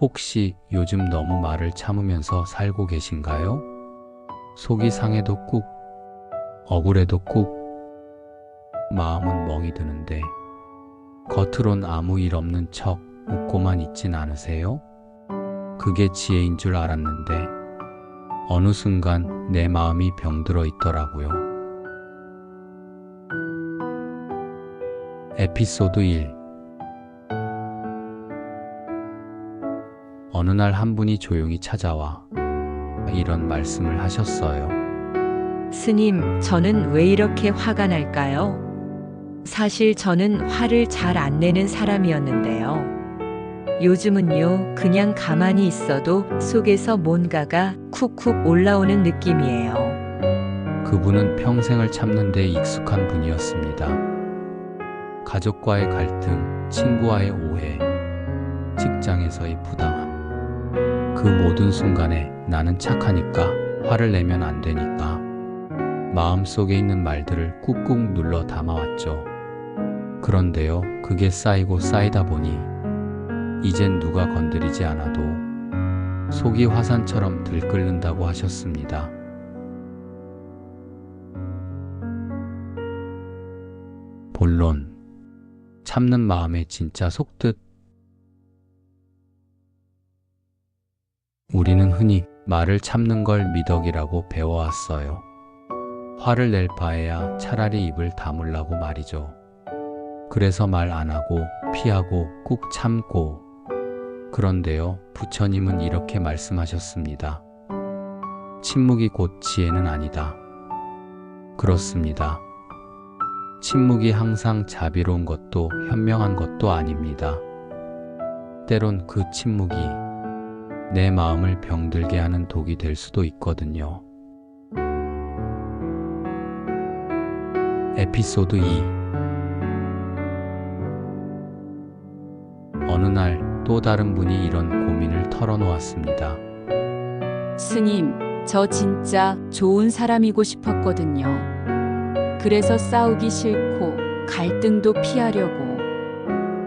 혹시 요즘 너무 말을 참으면서 살고 계신가요? 속이 상해도 꾹, 억울해도 꾹, 마음은 멍이 드는데, 겉으론 아무 일 없는 척 웃고만 있진 않으세요? 그게 지혜인 줄 알았는데, 어느 순간 내 마음이 병들어 있더라고요. 에피소드 1 어느 날 한 분이 조용히 찾아와 이런 말씀을 하셨어요. 스님, 저는 왜 이렇게 화가 날까요? 사실 저는 화를 잘 안 내는 사람이었는데요. 요즘은요, 그냥 가만히 있어도 속에서 뭔가가 쿡쿡 올라오는 느낌이에요. 그분은 평생을 참는 데 익숙한 분이었습니다. 가족과의 갈등, 친구와의 오해, 직장에서의 부당함. 그 모든 순간에 나는 착하니까 화를 내면 안 되니까 마음속에 있는 말들을 꾹꾹 눌러 담아왔죠. 그런데요, 그게 쌓이고 쌓이다 보니 이젠 누가 건드리지 않아도 속이 화산처럼 들끓는다고 하셨습니다. 본론 참는 마음의 진짜 속뜻 우리는 흔히 말을 참는 걸 미덕이라고 배워왔어요. 화를 낼 바에야 차라리 입을 다물라고 말이죠. 그래서 말 안 하고 피하고 꾹 참고 그런데요, 부처님은 이렇게 말씀하셨습니다. 침묵이 곧 지혜는 아니다. 그렇습니다. 침묵이 항상 자비로운 것도 현명한 것도 아닙니다. 때론 그 침묵이 내 마음을 병들게 하는 독이 될 수도 있거든요. 에피소드 2 어느 날 또 다른 분이 이런 고민을 털어놓았습니다. 스님, 저 진짜 좋은 사람이고 싶었거든요. 그래서 싸우기 싫고 갈등도 피하려고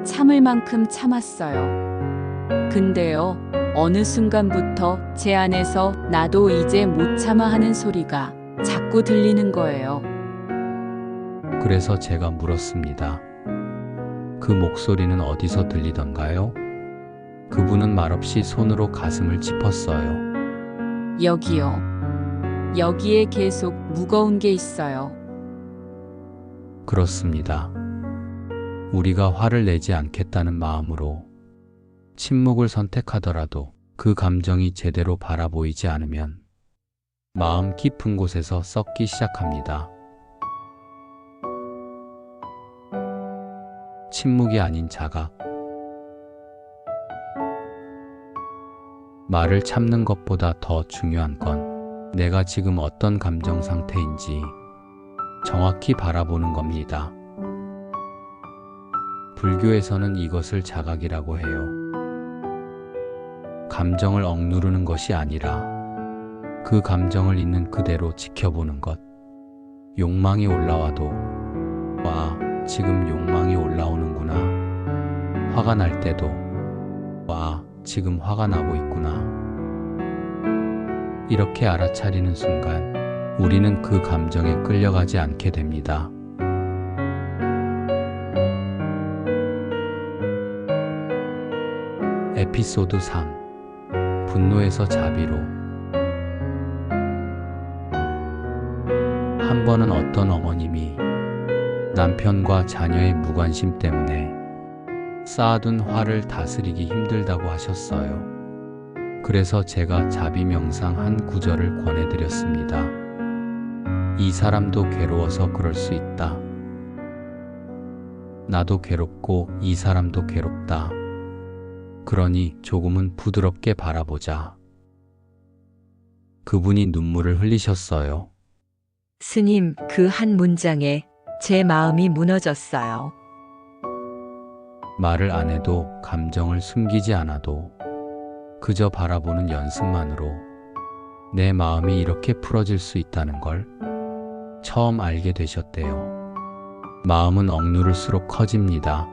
참을 만큼 참았어요. 근데요, 어느 순간부터 제 안에서 나도 이제 못 참아 하는 소리가 자꾸 들리는 거예요. 그래서 제가 물었습니다. 그 목소리는 어디서 들리던가요? 그분은 말없이 손으로 가슴을 짚었어요. 여기요. 여기에 계속 무거운 게 있어요. 그렇습니다. 우리가 화를 내지 않겠다는 마음으로 침묵을 선택하더라도 그 감정이 제대로 바라보이지 않으면 마음 깊은 곳에서 썩기 시작합니다. 침묵이 아닌 자각. 말을 참는 것보다 더 중요한 건 내가 지금 어떤 감정 상태인지 정확히 바라보는 겁니다. 불교에서는 이것을 자각이라고 해요. 감정을 억누르는 것이 아니라 그 감정을 있는 그대로 지켜보는 것. 욕망이 올라와도, 와, 지금 욕망이 올라오는구나. 화가 날 때도, 와, 지금 화가 나고 있구나. 이렇게 알아차리는 순간, 우리는 그 감정에 끌려가지 않게 됩니다. 에피소드 3 분노에서 자비로 한 번은 어떤 어머님이 남편과 자녀의 무관심 때문에 쌓아둔 화를 다스리기 힘들다고 하셨어요. 그래서 제가 자비 명상 한 구절을 권해드렸습니다. 이 사람도 괴로워서 그럴 수 있다. 나도 괴롭고 이 사람도 괴롭다. 그러니 조금은 부드럽게 바라보자. 그분이 눈물을 흘리셨어요. 스님, 그 한 문장에 제 마음이 무너졌어요. 말을 안 해도 감정을 숨기지 않아도 그저 바라보는 연습만으로 내 마음이 이렇게 풀어질 수 있다는 걸 처음 알게 되셨대요. 마음은 억누를수록 커집니다.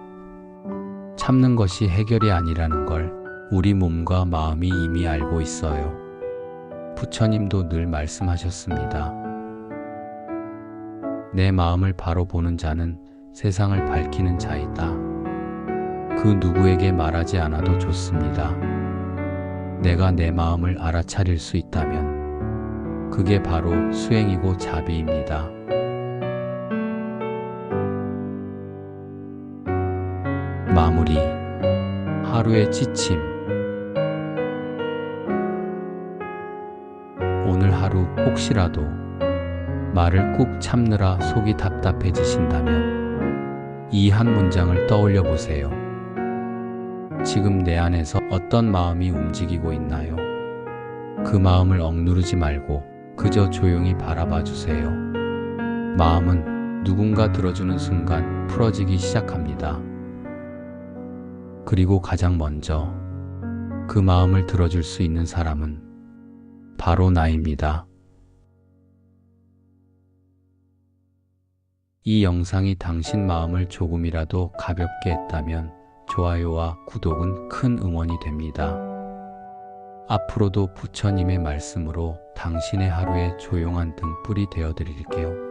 참는 것이 해결이 아니라는 걸 우리 몸과 마음이 이미 알고 있어요. 부처님도 늘 말씀하셨습니다. 내 마음을 바로 보는 자는 세상을 밝히는 자이다. 그 누구에게 말하지 않아도 좋습니다. 내가 내 마음을 알아차릴 수 있다면 그게 바로 수행이고 자비입니다. 마무리 하루의 지침 오늘 하루 혹시라도 말을 꾹 참느라 속이 답답해지신다면 이 한 문장을 떠올려 보세요. 지금 내 안에서 어떤 마음이 움직이고 있나요? 그 마음을 억누르지 말고 그저 조용히 바라봐 주세요. 마음은 누군가 들어주는 순간 풀어지기 시작합니다. 그리고 가장 먼저 그 마음을 들어줄 수 있는 사람은 바로 나입니다. 이 영상이 당신 마음을 조금이라도 가볍게 했다면 좋아요와 구독은 큰 응원이 됩니다. 앞으로도 부처님의 말씀으로 당신의 하루에 조용한 등불이 되어 드릴게요.